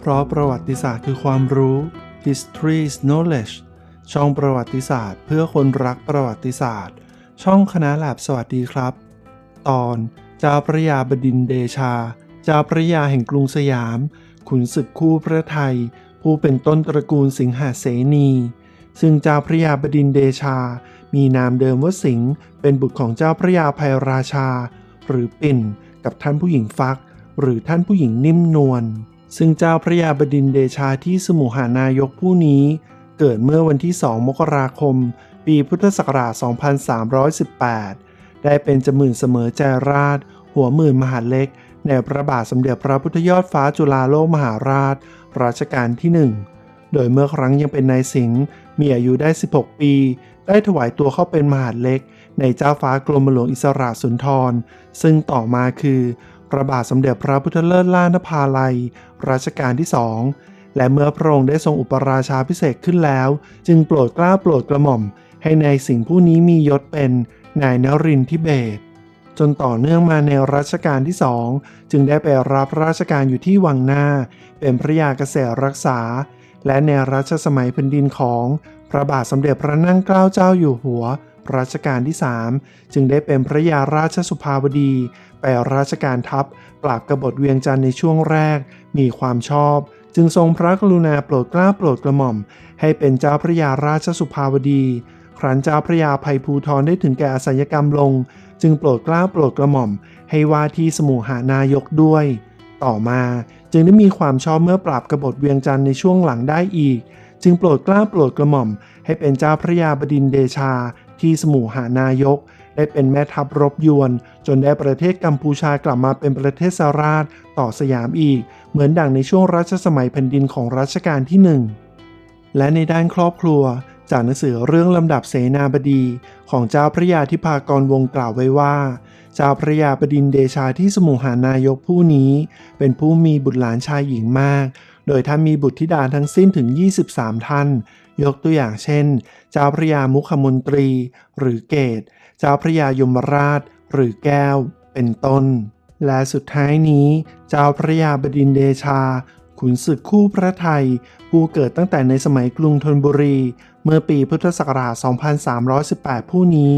เพราะประวัติศาสตร์คือความรู้ History is knowledge ช่องประวัติศาสตร์ เพื่อคนรักประวัติศาสตร์ ช่องคณะแลบสวัสดีครับ ตอนเจ้าพระยาบดินเดชาเจ้าพระยาแห่งกรุงสยาม ขุนศึกคู่พระไทย ผู้เป็นต้นตระกูลสิงหาเสนี ซึ่งเจ้าพระยาบดินเดชา มีนามเดิมว่าสิงห์เป็นบุตรของเจ้าพระยาภัยราชา หรือปิ่นกับท่านผู้หญิงฟัก หรือท่านผู้หญิงนิ่มนวล ซึ่งเจ้าพระยาบดินเดชาที่สมุหานายกผู้นี้ เกิดเมื่อวันที่ 2 มกราคม ปีพุทธศักราช 2318 ได้เป็นจมื่นเสมอใจราช หัวหมื่นมหาเล็ก ในพระบาทสมเด็จพระพุทธยอดฟ้าจุฬาโลกมหาราช รัชกาลที่ 1 โดยเมื่อครั้งยังเป็นนายสิงห์มีอายุได้ 16 ปี ได้ถวายตัวเข้าเป็นมหาเล็ก ในเจ้าฟ้ากรมหลวงอิสระสุนทร ซึ่งต่อมาคือ พระบาทสมเด็จพระพุทธเลิศล่านภาลัย รัชกาลที่สองและเมื่อพระองค์ได้ทรงอุปราชาพิเศษขึ้นแล้ว จึงโปรดกล้าโปรดกระหม่อม ให้นายสิงห์ผู้นี้มียศเป็นนายนรินทร์ทิเบศจนต่อเนื่องมาในรัชกาลที่สองจึงได้ไปรับราชการอยู่ที่วังหน้า เป็นพระยาเกษตรรักษา และในรัชสมัยแผ่นดินของ พระบาทสมเด็จพระนั่งเกล้าเจ้าอยู่หัวรัชกาลที่ 3 จึงได้เป็นพระยาราชสุภาวดี ไปราชการทัพ ปราบกบฏเวียงจันทร์ในช่วงแรก มีความชอบ จึงทรงพระกรุณาโปรดเกล้าโปรดกระหม่อม ให้เป็นเจ้าพระยาราชสุภาวดี ครั้นเจ้าพระยาภัยภูทรได้ถึงแก่อสัญกรรมลง จึงโปรดเกล้าโปรดกระหม่อม ให้ว่าที่สมุหานายกด้วย ต่อมาจึงได้มีความชอบเมื่อปราบกบฏเวียงจันทร์ในช่วงหลังได้อีก จึงโปรดกล้าโปรดกระหม่อม ให้เป็นเจ้าพระยาบดินเดชาที่สมุหานายก ได้เป็นแม่ทัพรบยวน จนได้ประเทศกัมพูชากลับมาเป็นประเทศสาราชต่อสยามอีก เหมือนดังในช่วงรัชสมัยแผ่นดินของรัชกาลที่หนึ่งและในด้านครอบครัว จากหนังสือเรื่องลำดับเสนาบดี ของเจ้าพระยาทิพากรวงกล่าวไว้ว่าเจ้าพระยาบดินเดชาที่สมุหานายกผู้นี้ เป็นผู้มีบุตรหลานชายหญิงมาก โดยท่านมีบุตรธิดาทั้งสิ้นถึง 23 ท่าน ยกตัวอย่างเช่น เจ้าพระยามุขมนตรี หรือเกต เจ้าพระยายมราช หรือแก้ว เป็นต้น และสุดท้ายนี้ เจ้าพระยาบดินเดชา ขุนศึกคู่พระไทย ผู้เกิดตั้งแต่ในสมัยกรุงธนบุรี เมื่อปีพุทธศักราช 2318 ผู้นี้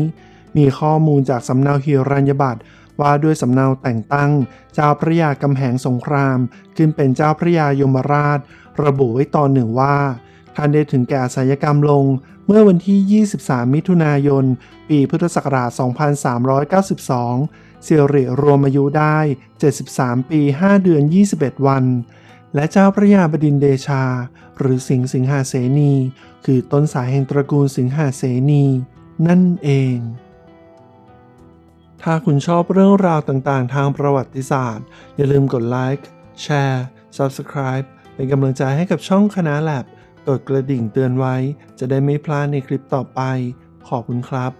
มีข้อมูลจากสำเนาฮิรัญญบัตร ว่าด้วยสำเนาแต่งตั้ง เจ้าพระยากำแหงสงคราม ขึ้นเป็นเจ้าพระยายมราช ระบุไว้ตอนหนึ่งว่าท่านได้ถึงแก่อาชญากรรมลง เมื่อวันที่ 23 มิถุนายน ปีพุทธศักราช 2392 เสียริรวมอายุได้ 73 ปี 5 เดือน 21 วัน และเจ้าพระยาบดินเดชา หรือสิงห์สิงหาเสนี คือต้นสายแห่งตระกูลสิงหาเสนี นั่นเอง ถ้าคุณชอบเรื่องราวต่างๆ ทางประวัติศาสตร์ อย่าลืมกดไลค์แชร์ Subscribe เป็นกำลังใจให้กับช่องคณะแลบกดกระดิ่งเตือนไว้ จะได้ไม่พลาดในคลิปต่อไป ขอบคุณครับ